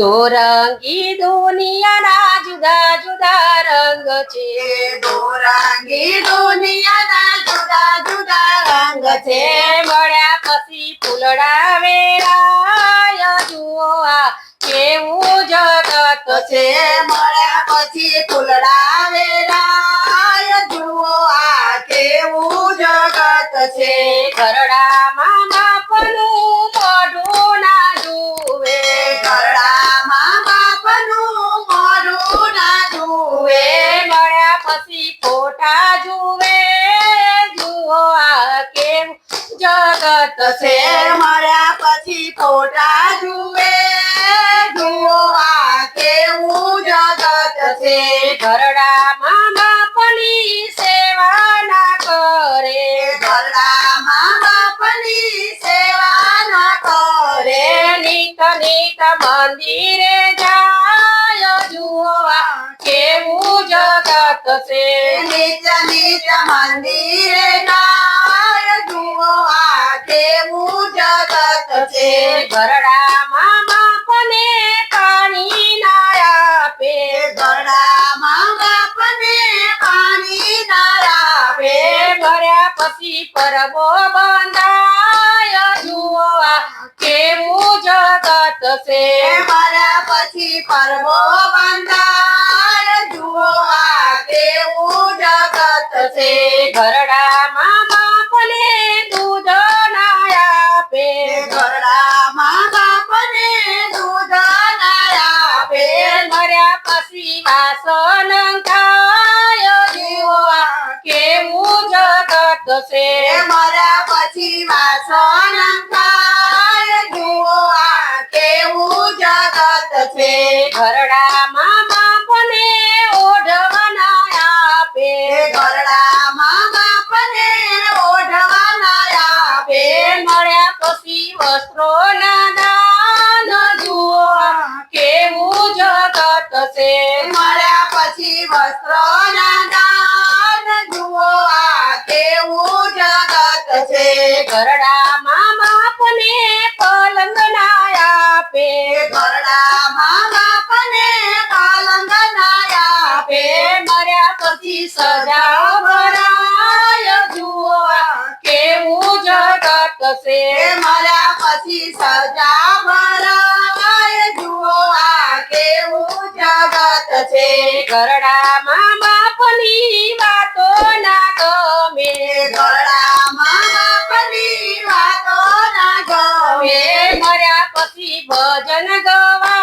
તો રંગી દુનિયાના જુદા જુદા રંગ છે રંગી દુનિયાના જુદા જુદા રંગ છે મળ્યા પછી ફૂલડા વેરાય જુઓ આ કેવું જગત છે મળ્યા પછી ફૂલડા વેરાય જુઓ આ કેવું જગત છે ઘરડામાં આ જુવે જુઓ આ કેમ જગત સે મર્યા પછી કોટા જુવે જુઓ આ કે હું જગત સે ધરડા માં બાપની સેવા ના કરે ધરડા માં બાપની સેવા ના કરે ની કનીતા મંદિર જાય જુઓ આ કે હું જગત સે મંદિરે નાય જુઓ આ કેવું જગત છે ગરડામાં બાપને પાણી ના આપે ગરડામાં બાપને પાણી ના આપે ભર્યા પછી પરબો બંધાય જુઓ આ કેવું જગત છે ભર્યા પછી પરબો બંધ ઘરડામાં બાપને દૂધ ના આપે ઘરડામાં બાપને દૂધ ના આપે મર્યા પછી વાસન થાય કેવું જગત છે મર્યા પછી વાસન કેવું જગત છે ઘરડામાં બાપને ઓઢ ના ઘરડા વસ્ત્ર નદાન જુઓ કે હું જગત સેર મર્યા પછી વસ્ત્ર નદાન જુઓ આ તે હું જગત છે કરડા માં બાપને ફળ મણાયા પે કરડા માં બાપને ફળ મણાયા પે મર્યા પછી સજા ભરાય જુઓ કે હું જગત છે પછી સજા ભરાય જુઓ આ કેવું જગત છે ઘરડામાં બાપની વાતો ના ગમે ગરડામાં બાપની વાતો ના ગમે મર્યા પછી ભજન ગવા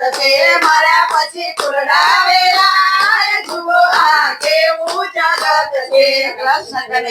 થશે મારા પછી તુરડાવેલા જુઓ આ કેવું જગત છે કૃષ્ણ